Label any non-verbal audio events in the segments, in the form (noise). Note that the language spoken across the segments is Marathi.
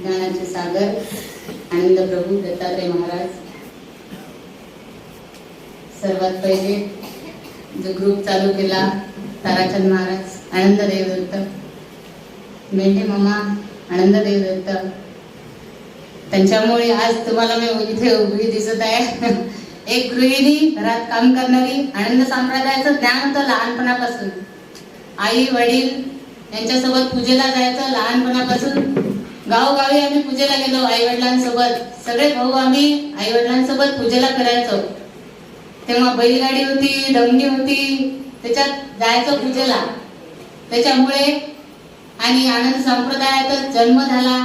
ज्ञानाचे सागर आनंद प्रभू दत्तात्रय महाराज. सर्वात पहिले जो ग्रुप चालू केला ताराचंद महाराज आनंद देवदत्त. मेंढे मामा आनंद देवदत्त. त्यांच्यामुळे आज तुम्हाला मी इथे उभी दिसत आहे. एक गृहिणी घरात काम करणारी आनंद संप्रदायाचं ज्ञान होतं लहानपणापासून. आई वडील यांच्यासोबत पूजेला जायचं लहानपणापासून. गावोगावी आम्ही पूजेला गेलो आई वडिलांसोबत सगळे भाऊ आम्ही आई वडिलांसोबत पूजेला करायचो तेव्हा बैलगाडी होती डंगी होती त्याच्यात जायचं पूजेला. त्याच्यामुळे आणि आनंद संप्रदायातच जन्म झाला.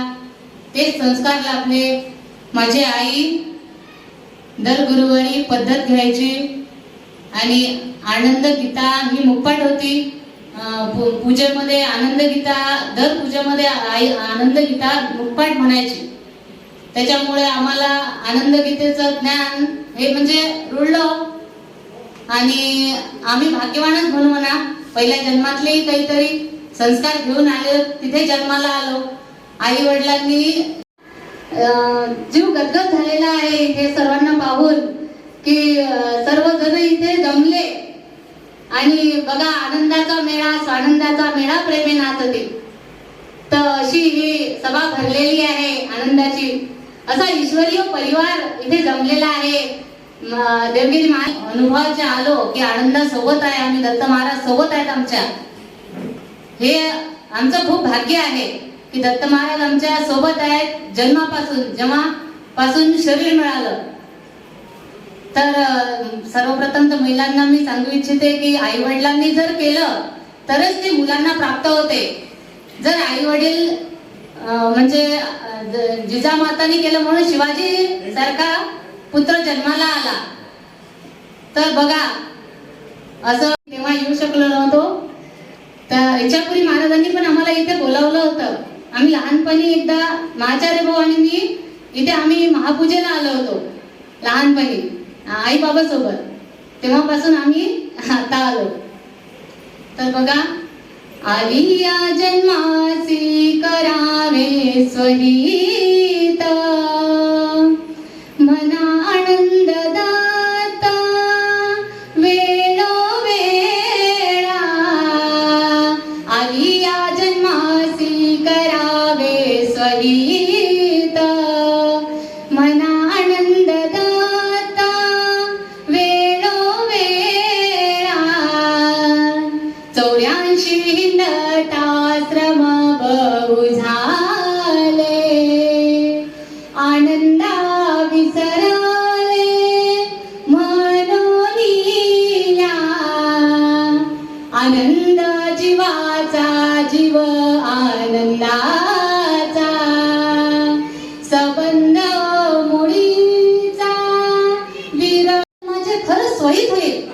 तेच संस्कार लाभले माझी आई दर गुरुवारी पद्धत घ्यायची आणि आनंद गीता ही मुक्पाट होती. पूजेमध्ये आनंद गीता दर पूजेमध्ये आई आनंद गीता मुक्पाट म्हणायची. त्याच्यामुळे आम्हाला आनंद गीतेचं ज्ञान हे म्हणजे रुळलं. आणि आम्ही भाग्यवानच म्हणू म्हणा. पहिल्या जन्मातलेही काहीतरी संस्कार घेऊन आले तिथे जन्माला आलो. आई वडिलांनी जीव गदगद झालेला आहे हे सर्वांना पाहून की सर्वजण इथे जमले. आणि बघा आनंदाचा मेळा स्वानंदाचा मेळा प्रेमे नाचते तर अशी ही सभा भरलेली आहे आनंदाची. असा ईश्वरीय परिवार इथे जमलेला आहे. देवगिरी महा अनुभवाचे आलो की आनंदासोबत आहे आम्ही दत्त महाराज सोबत आहेत आमच्या. हे आमचं खूप भाग्य आहे की दत्त महाराज आमच्यासोबत आहेत. जन्मापासून जेव्हा पासून शरीर मिळालं. तर सर्वप्रथम तर महिलांना मी सांगू इच्छिते की आई वडिलांनी जर केलं तरच ते मुलांना प्राप्त होते. जर आई वडील म्हणजे अं, जिजामातानी केलं म्हणून शिवाजी सारखा पुत्र जन्माला आला. तर बघा असं तेव्हा येऊ शकलो नव्हतो. तर इच्छापुरी महाराजांनी पण आम्हाला इथे बोलावलं होतं. आम्ही लहानपणी एकदा महाचार्य भाऊ आणि मी इथे आम्ही महापूजेला आलो होतो. लहानपणी. आई बाबा सोबत तेव्हापासून आम्ही आता आलो. तर बघा आली या जन्मासी करावे स्वहित आनंद जीवाचा जीव आनंदाचा. संबंध मुळीचा वीर माझे खरं स्वहित होईल.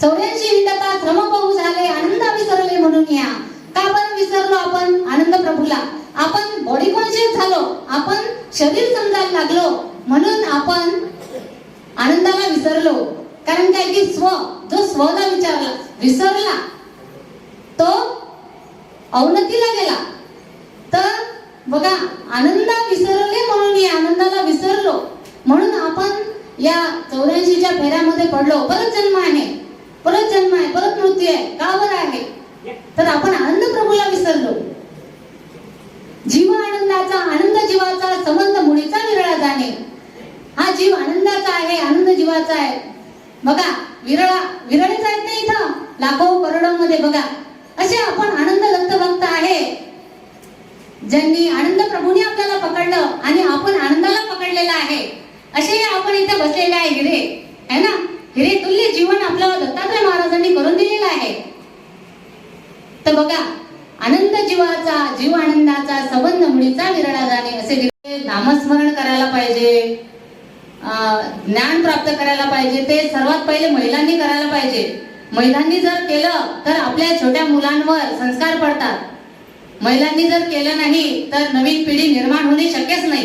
चौऱ्याऐंशी हिंदता श्रम झाले आनंद विसरले म्हणून या. का बरं विसरलो आपण? आनंद प्रभूला. आपण बॉडी कॉन्शियस झालो. आपण शरीर समजायला लागलो. म्हणून आपण आनंदाला विसरलो. कारण काय की स्व जो स्वला विचारला विसरला तो अवनतीला गेला. तर बघा आनंदा विसरले म्हणून या आनंदाला विसरलो. म्हणून आपण या चौऱ्याऐंशीच्या फेऱ्यामध्ये पडलो. परत जन्म आहे. परत जन्म आहे. परत मृत्यू आहे. का बरं आहे? तर आपण आनंद प्रभूला विसरलो. जीव आनंदाचा आनंद जीवाचा संबंध मुळीचा निराळा जाणे. हा जीव आनंदाचा आहे आनंद जीवाचा आहे. बघा विरळा विरळीच आहेत ना इथं. लाखो करोडोमध्ये बघा. असे आपण आनंद दत्त भक्त आहे. ज्यांनी आनंद प्रभूने आपल्याला पकडलं आणि आपण आनंदाला पकडलेलं आहे. असे आपण इथे बसलेले आहे हिरे. है ना? हिरे तुल्य जीवन आपल्याला दत्तात्रय महाराजांनी करून दिलेलं आहे. तर बघा आनंद जीवाचा जीव आनंदाचा संबंध मुळीचा विरळा जाणे असे नामस्मरण करायला पाहिजे. ज्ञान प्राप्त करायला पाहिजे. ते सर्वात पहिले महिलांनी करायला पाहिजे. महिलांनी जर केलं तर आपल्या छोट्या मुलांवर संस्कार पडतात. महिलांनी जर केलं नाही तर नवीन पिढी निर्माण होणे शक्यच नाही.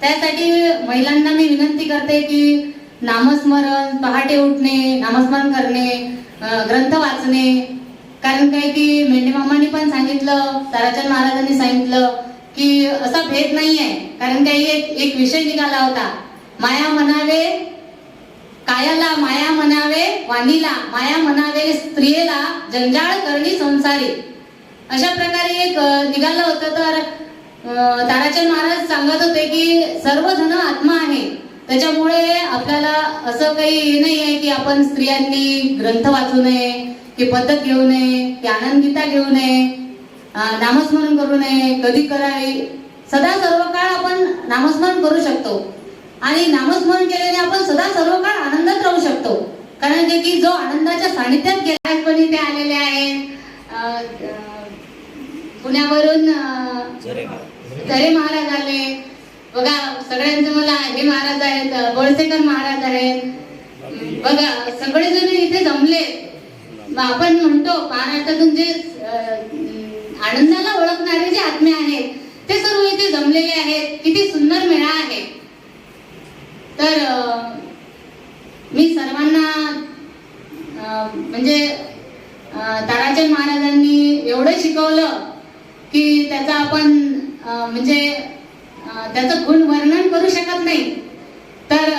त्यासाठी महिलांना मी विनंती करते की नामस्मरण पहाटे उठणे नामस्मरण करणे ग्रंथ वाचणे. कारण काय की मेंढे मामांनी पण सांगितलं ताराचंद महाराजांनी सांगितलं की असा भेद आहे कारण काही एक एक विषय निघाला होता. माया म्हणावे कायाला माया म्हणावे वाणीला माया म्हणावे स्त्रियेला जंजाळ करणी संसारी. अशा प्रकारे एक निघालं होतं तर ताराचंद महाराज सांगत होते की सर्वजण आत्मा आहे. त्याच्यामुळे आपल्याला असं काही हे नाही आहे की आपण स्त्रियांनी ग्रंथ वाचू नये की पद्धत घेऊ नये की आनंदगीता घेऊ नये नामस्मरण करू नये कधी करावे. सदा सर्व काळ आपण नामस्मरण करू शकतो. आणि नामस्मरण केल्याने आपण सदा सर्व काळ आनंदात राहू शकतो. कारण की- की जो आनंदाच्या सानिध्यात गेला ते आलेले आहेत अ, अ, पुण्यावरून तरे महाराज आले. बघा सगळ्यांचे मला हे महाराज आहेत अ, गोळसेकर महाराज आहेत. बघा सगळेजण इथे जमले. आपण म्हणतो महाराष्ट्रातून जे आनंदाला ओळखणारे जे आत्मे आहेत ते सर्व इथे जमलेले आहेत. किती सुंदर मेळा आहे. तर मी सर्वांना म्हणजे ताराचंद महाराजांनी एवढं शिकवलं की त्याचा आपण म्हणजे त्याचं गुण वर्णन करू शकत नाही. तर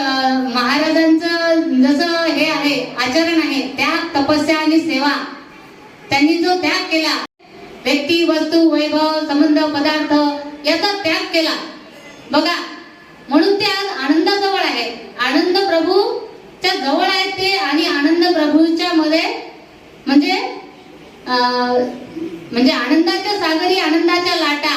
महाराजांचं जसं हे आहे आचरण आहे त्याग तपस्या आणि सेवा त्यांनी जो त्याग केला व्यक्ती वस्तू वैभव संबंध पदार्थ याचा त्याग केला. बघा म्हणून ते आज आनंदाजवळ आहे. आनंद प्रभूच्या जवळ आहे ते आणि आनंद प्रभूच्या मध्ये म्हणजे म्हणजे आनंदाच्या सागरी आनंदाच्या लाटा.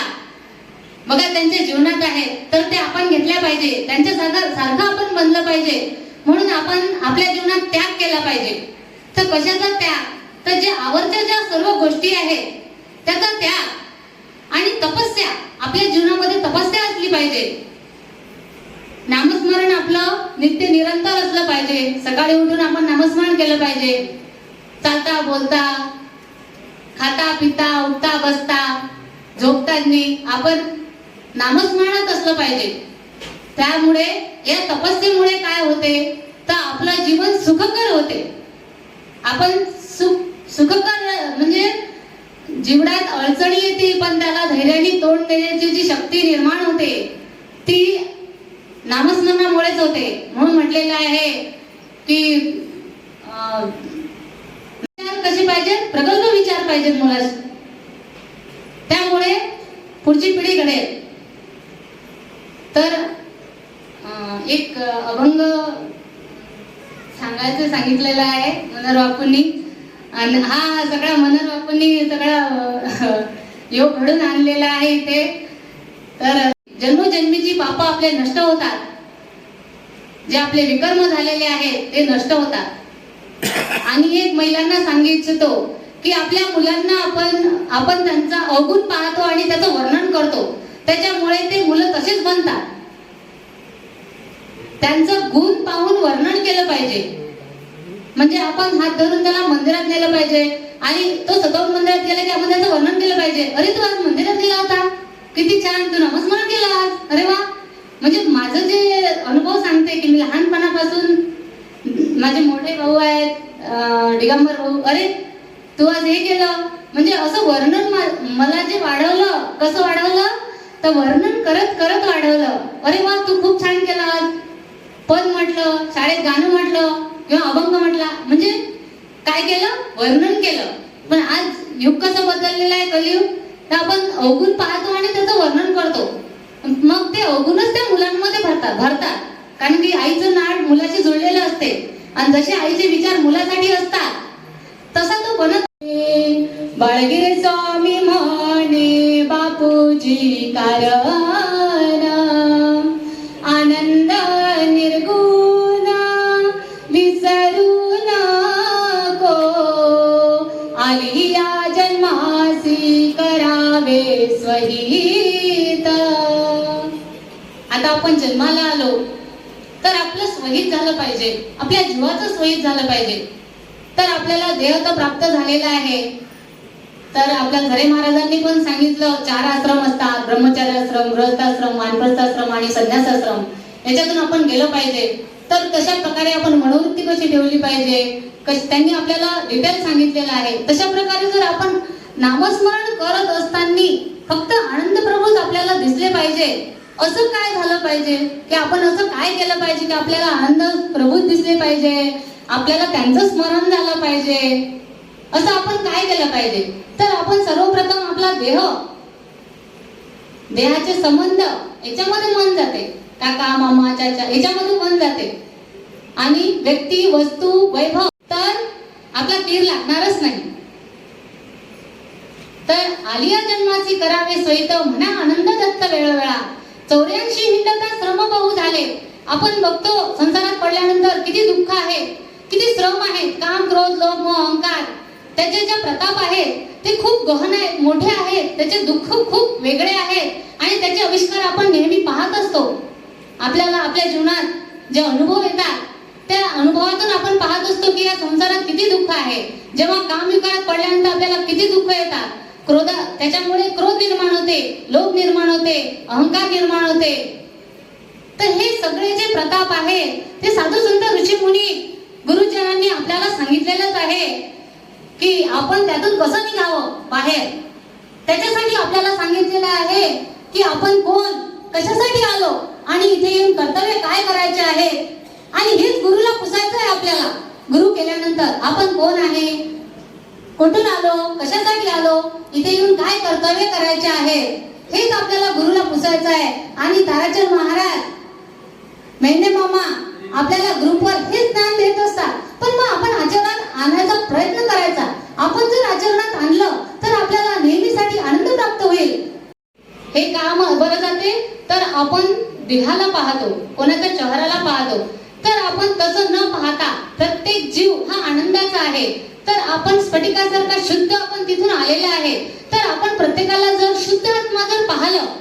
बघा त्यांच्या जीवनात आहे. तर ते आपण घेतल्या पाहिजे. त्यांच्या सागर सारखं आपण बनलं पाहिजे. म्हणून आपण आपल्या जीवनात त्याग केला पाहिजे. तर कशाचा त्याग? तर जे आवडच्या ज्या सर्व गोष्टी आहेत त्याचा त्याग आणि तपस्या. आपल्या जीवनामध्ये तपस्या असली पाहिजे. नामस्मरण आपलं नित्य निरंतर असलं पाहिजे. सकाळी उठून आपण नामस्मरण केलं पाहिजे. चालता बोलता खाता पिता उठता बसता झोपताना आपण नामस्मरणात असलं पाहिजे. त्यामुळे या तपस्येमुळे काय होते? तर आपलं जीवन सुखकर होते. आपण सुख सुखकर म्हणजे जीवनात अडचणी येतील पण त्याला धैर्याने तोंड देण्याची जी शक्ती निर्माण होते ती नामस्मरणामुळेच होते. म्हणून म्हटलेलं आहे की विचार कसे पाहिजे? प्रगल्भ विचार पाहिजेत मुलास त्यामुळे पुढची पिढी घडेल. तर एक अभंग सांगायचं सांगितलेलं आहे मनोहर बापूंनी. आणि हा सगळा मनोहर बापूंनी सगळा (laughs) योग घडून आणलेला आहे इथे. तर जन्मजन्मीची पाप आपले नष्ट होतात. जे आपले विकर्म झालेले आहेत ते नष्ट होतात. आणि एक महिलांना सांगू इच्छितो की आपल्या मुलांना आपण आपण त्यांचा अवगुण पाहतो आणि त्याचं वर्णन करतो. त्याच्यामुळे ते मुलं तसेच बनतात. त्यांचं गुण पाहून वर्णन केलं पाहिजे. म्हणजे आपण हात धरून त्याला मंदिरात नेलं पाहिजे. आणि तो स्वतःहून मंदिरात गेला की आपण त्याचं वर्णन केलं पाहिजे अरे तू आज मंदिरात गेला होता किती छान तू नमस्कार केला आज अरे वा म्हणजे माझं जे अनुभव सांगते की मी लहानपणापासून माझे मोठे भाऊ आहेत अं, दिगंबर भाऊ अरे तू आज हे केलं? म्हणजे असं वर्णन मला जे वाढवलं कसं वाढवलं? तर वर्णन करत करत वाढवलं. अरे वा तू खूप छान केलं आज. पद म्हटलं शाळेत गाणं म्हटलं किंवा अभंग म्हटला. म्हणजे काय केलं? वर्णन केलं. पण आज युग कसं बदललेलं आहे कलियुग? तर आपण अवगुण पाहतो आणि त्याचं वर्णन करतो. मग ते अवगुणच त्या मुलांमध्ये भरतात भरतात. कारण की आईचं नाड मुलाशी जुळलेलं असते. आणि जसे आईचे विचार मुलासाठी असतात तसा तो बनत बाळगिरे स्वामी म्हणे बापूजी कारण आनंद निर्गुण विसरू नको. आली या जन्मासी करावे स्वहित. आता आपण जन्माला आलो तर आपलं स्वहित झालं पाहिजे. आपल्या जीवाचं स्वहित झालं पाहिजे. तर आपल्याला ध्येय तर प्राप्त झालेलं आहे. तर आपल्या झरे महाराजांनी पण सांगितलं चार आश्रम असतात ब्रह्मचार्य आश्रम ग्रहस्थाश्रम वानप्रस्थाश्रम आणि संन्यासाश्रम. याच्यातून आपण गेलं पाहिजे. तर कशा प्रकारे आपण मनोवृत्ती कशी ठेवली पाहिजे? कशी त्यांनी आपल्याला डिटेल सांगितलेलं आहे. तशा प्रकारे जर आपण नामस्मरण करत असताना फक्त आनंद प्रभूच आपल्याला दिसले पाहिजे असं काय झालं पाहिजे? की आपण असं काय केलं पाहिजे की आपल्याला आनंद प्रभूच दिसले पाहिजे? आपल्याला त्यांचं स्मरण झालं पाहिजे. असं आपण काय केलं पाहिजे? तर आपण सर्वप्रथम आपला देह देहाचे संबंध याच्यामध्ये मन जाते. काका मामा चाचा याच्यामध्ये मन जाते. आणि व्यक्ती वस्तू वैभव तर आपला तीर लागणारच नाही. तर आलिया जन्माची करावे स्वैत म्हणा आनंद दत्त वेळोवेळा. चौऱ्याऐंशी हिंडता श्रम बहु झाले. आपण बघतो संसारात पडल्यानंतर किती दुःख आहे. किती श्रम आहेत काम क्रोध लोभ मोह अहंकार. त्याचे जे प्रताप आहेत ते खूप गहन आहेत मोठे आहेत त्याचे दुःख खूप वेगळे आहेत आणि त्याचे आविष्कार आपण नेहमी पाहत असतो. आपल्याला आपल्या जीवनात जे अनुभव येतात त्या अनुभवातून आपण पाहत असतो की या संसारात किती दुःख आहे. जेव्हा काम विकारात पडल्यानंतर आपल्याला किती दुःख येतात. क्रोध त्याच्यामुळे क्रोध निर्माण होते लोभ निर्माण होते अहंकार निर्माण होते. तर हे सगळे जे प्रताप आहेत ते साधू संत ऋषी मुनी गुरुजनांनी आपल्याला सांगितलेलंच आहे की आपण त्यातून कसं निघावं बाहेर? त्याच्यासाठी आपल्याला सांगितलेलं आहे की आपण कोण? कशासाठी आलो? आणि इथे येऊन कर्तव्य काय करायचे आहे? आणि हेच गुरुला पुसायचं आहे आपल्याला. गुरु केल्यानंतर आपण कोण आहे? कुठून आलो? कशासाठी आलो? इथे येऊन काय कर्तव्य करायचे आहे? हेच आपल्याला गुरुला पुसायचं आहे. आणि ताराचंद महाराज मेंढे मामा आपल्याला ग्रुपवर हेच ज्ञान देत असतात पण मग आपण आचरणात आणण्याचा प्रयत्न करायचा आपण जर आचरणात आणलं तर आपल्याला नेहमीसाठी आनंद प्राप्त होईल. हे काम बरं जाते तर आपण देहाला पाहतो कोणाच्या चेहऱ्याला पाहतो. तर आपण तसं न पाहता प्रत्येक जीव हा आनंदाचा आहे. तर आपण स्फटिकासारखा शुद्ध आपण तिथून आलेला आहे. तर आपण प्रत्येकाला जर शुद्ध आत्मा जर पाहिलं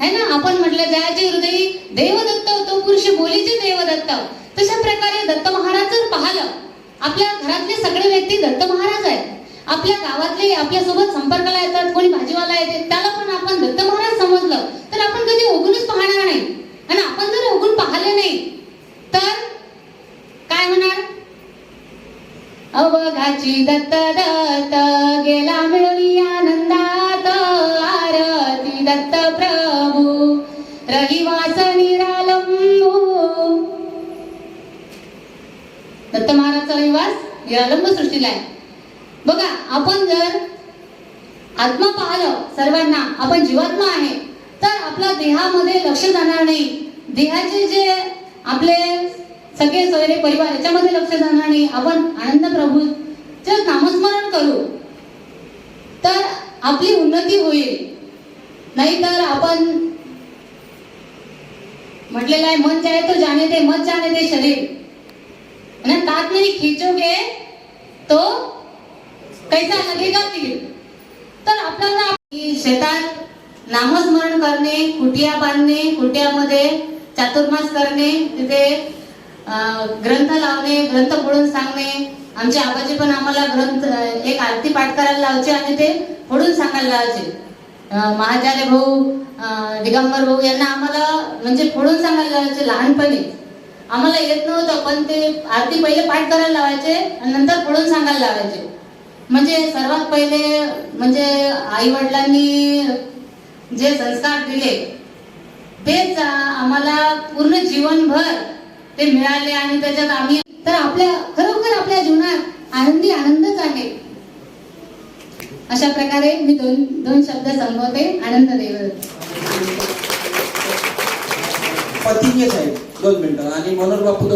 है ना? आपण म्हटलं जयाचे हृदयी देवदत्त तो पुरुष बोलीचे देवदत्त. तशा प्रकारे दत्त महाराज जर पाहिलं आपल्या घरातले सगळे व्यक्ती दत्त महाराज आहेत. आपल्या गावातले आपल्यासोबत संपर्काला येतात कोणी भाजीवाला येते त्याला पण आपण दत्त महाराज समजलं तर आपण कधी ओघूनच पाहणार नाही. आणि आपण जर ओघून पाहिले नाही तर काय होणार? अवघाची दत्त दत्त गेला मिळवी आनंदात आरती दत्त हे निरालंब सृष्टीला आहे. बघा आपण जर आत्मा पाहिलं सर्वांना आपण जीवात्मा आहे तर आपल्या देहामध्ये लक्ष जाणार नाही. देहाचे जे आपले सगळे सोयरे परिवार याच्यामध्ये लक्ष जाणार नाही. आपण आनंद प्रभू जर नामस्मरण करू तर आपली उन्नती होईल. नाहीतर आपण म्हटलेलं आहे मन जाय तो जाने दे मत जाने दे शरीर. आणि तात नाही खिचोगे तो कैसा लगेगा तीर तर आपल्याला शेतात नामस्मरण करणे कुटिया बांधणे कुटियामध्ये चातुर्मास करणे तिथे ग्रंथ लावणे ग्रंथ फोडून सांगणे. आमचे आबाजी पण आम्हाला ग्रंथ एक आरती पाठ करायला लावायचे आणि ते फोडून सांगायला लावायचे. महाचार्य भाऊ दिगंबर भाऊ यांना आम्हाला म्हणजे फोडून सांगायला लावायचे लहानपणी. आम्हाला येत नव्हतं पण ते आरती पहिले पाठ करायला लावायचे आणि नंतर पळून सांगायला लावायचे. म्हणजे सर्वात पहिले म्हणजे आई वडिलांनी जे संस्कार दिले तेच आम्हाला पूर्ण जीवनभर ते मिळाले आणि त्याच्यात आम्ही तर आपल्या खरोखर आपल्या जीवनात आनंदी आनंदच आहे. अशा प्रकारे मी दोन दोन शब्द संभवते आनंद देव पतिंगे साहेब. दोन मिनिटं. आणि मनोहर बापू